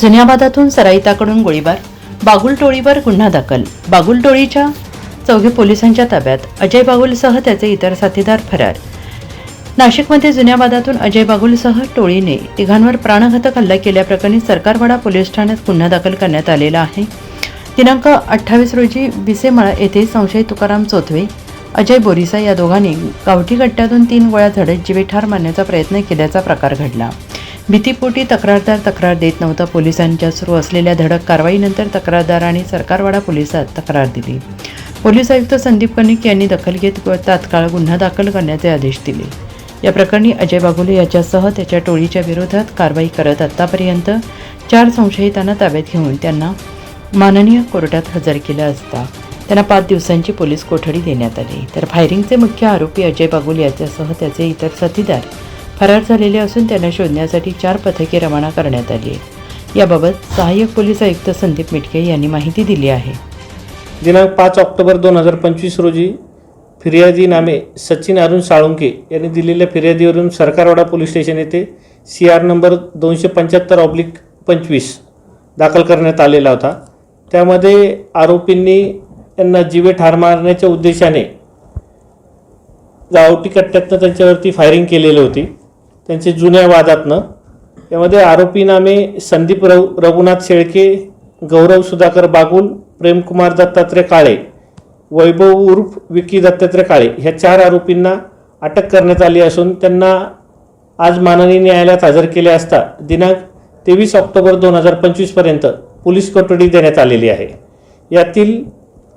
जुन्याबादातून सराईताकडून गोळीबार बागुल टोळीवर गुन्हा दाखल. बागुल टोळीच्या चौघे पोलिसांच्या ताब्यात अजय बागुलसह त्याचे इतर साथीदार फरार. नाशिकमध्ये जुन्याबादातून अजय बागुलसह टोळीने तिघांवर प्राणघातक हल्ला केल्याप्रकरणी सरकारवाडा पोलीस ठाण्यात गुन्हा दाखल करण्यात आलेला आहे. दिनांक अठ्ठावीस रोजी बिसेमाळा येथे संशयित तुकाराम चोथवे अजय बोरिसा या दोघांनी गावठी गट्ट्यातून तीन गोळ्या झडत जीवे ठार मारण्याचा प्रयत्न केल्याचा प्रकार घडला. भीतीपोटी तक्रारदार तक्रार देत नव्हता. पोलिसांच्या सुरू असलेल्या धडक कारवाईनंतर तक्रारदारांनी सरकारवाडा पोलिसात तक्रार दिली. पोलीस आयुक्त संदीप कनिक यांनी दखल घेत तात्काळ गुन्हा दाखल करण्याचे आदेश दिले. या प्रकरणी अजय बागुले याच्यासह त्याच्या टोळीच्या विरोधात कारवाई करत आतापर्यंत चार संशयितांना ताब्यात घेऊन त्यांना माननीय कोर्टात हजर केलं असता. त्यांना पाच दिवसांची पोलीस कोठडी देण्यात आली. तर फायरिंगचे मुख्य आरोपी अजय बागुल याच्यासह त्याचे इतर साथीदार फरार झालेले असून त्यांना शोधण्यासाठी चार पथके रवाना करण्यात आली याबाबत सहाय्यक पोलीस आयुक्त संदीप मिटके यांनी माहिती दिली आहे. दिनांक पाच ऑक्टोबर दोन हजार पंचवीस रोजी फिर्यादी नामे सचिन अरुण साळुंके यांनी दिलेल्या फिर्यादीवरून सरकारवाडा पोलीस स्टेशन येथे सी आर नंबर दोनशे पंच्याहत्तर ऑब्लिक पंचवीस दाखल करण्यात आलेला होता. त्यामध्ये आरोपींनी त्यांना जीवे ठार मारण्याच्या उद्देशाने गावठी कट्ट्यातनं त्यांच्यावरती फायरिंग केलेली होती. त्यांचे जुन्या वादातनं. यामध्ये आरोपी नामे संदीप रघु रघुनाथ शेळके गौरव सुधाकर बागुल प्रेमकुमार दत्तात्रय काळे वैभव उर्फ विकी दत्तात्रय काळे ह्या चार आरोपींना अटक करण्यात आली असून त्यांना आज माननीय न्यायालयात हजर केले असता दिनांक तेवीस ऑक्टोबर दोन हजार पंचवीसपर्यंत पोलीस कोठडी देण्यात आलेली आहे. यातील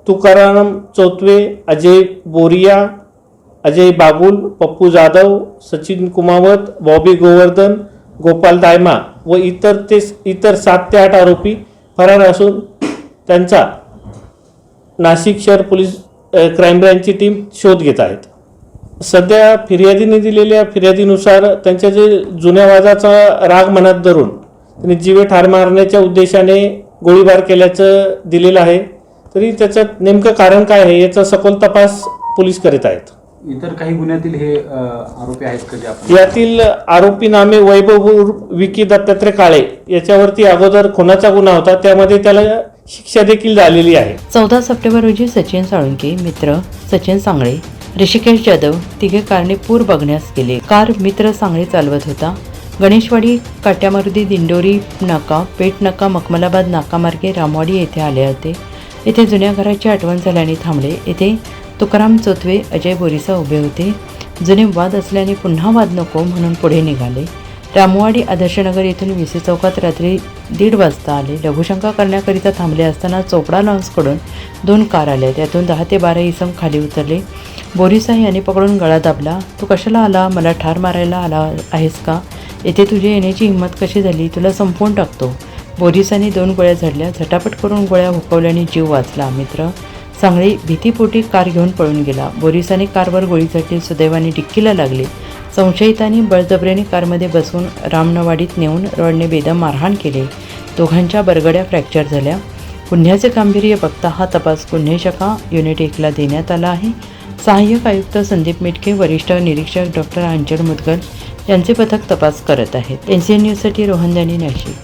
तुकाराम चौतवे अजय बोरिया अजय बाबुल पप्पू जाधव सचिन कुमावत बॉबी गोवर्धन गोपाल दायमा व इतर ते इतर सात ते आठ आरोपी फरार असून त्यांचा नाशिक शहर पोलीस क्राईम ब्रँचची टीम शोध घेत आहेत सध्या फिर्यादीने दिलेल्या फिर्यादीनुसार त्यांच्या जे जुन्या वाजाचा राग मनात धरून त्यांनी जीवे ठार मारण्याच्या उद्देशाने गोळीबार केल्याचं दिलेलं आहे. तरी त्याचं नेमकं कारण काय आहे याचा सखोल तपास पोलीस करीत आहेत. इतर काही गुन्ह्यातील हे आरोपी आहेत का जे आपण यातील आरोपी नामे वैभव विकी दत्तात्रय काळे. याच्यावरती अगोदर खुनाचा गुन्हा होता. त्यामध्ये त्याला शिक्षा देखील झालेली आहे. चौदा सप्टेंबर रोजी सचिन साळुंके मित्र सचिन सांगळे ऋषिकेश जाधव तिघे कारने पूर बघण्यास गेले. कार मित्र सांगळे चालवत होता. गणेशवाडी काट्यामारुदी दिंडोरी नाका पेठ नाका मखमलाबाद नाकामार्गे रामवाडी येथे आले होते. येथे जुन्या घराची आठवण झाल्याने थांबले. येथे तुकाराम चोथवे अजय बोरिसा उभे होते. जुने वाद असल्याने पुन्हा वाद नको म्हणून पुढे निघाले. रामवाडी आदर्शनगर येथून विसे चौकात रात्री दीड वाजता आले. लघुशंका करण्याकरिता थांबले असताना चोपडा लॉन्सकडून दोन कार आल्या. त्यातून दहा ते बारा इसम खाली उतरले. बोरिसा यांनी पकडून गळा दाबला. तू कशाला आला? मला ठार मारायला आला आहेस का? येथे तुझी येण्याची हिंमत कशी झाली? तुला संपवून टाकतो. बोरिसाने दोन गोळ्या झडल्या. झटापट करून गोळ्या हुकवल्याने जीव वाचला. मित्र सांगळी भीतीपोटी कार घेऊन पळून गेला. बोरिसाने कारवर गोळीसाठी सुदैवाने डिक्कीला लागले. संशयितांनी बळजबरीने कारमध्ये बसून रामनवाडीत नेऊन रॉडने बेदम मारहाण केले. दोघांच्या बरगड्या फ्रॅक्चर झाल्या. गुन्ह्याचे गांभीर्य बघता हा तपास गुन्हे शाखा युनिट एकला देण्यात आला आहे. सहाय्यक आयुक्त संदीप मिटके वरिष्ठ निरीक्षक डॉक्टर अंचल मुदगल यांचे पथक तपास करत आहेत. एन सी एन न्यूजसाठी रोहन दानी नाशिक.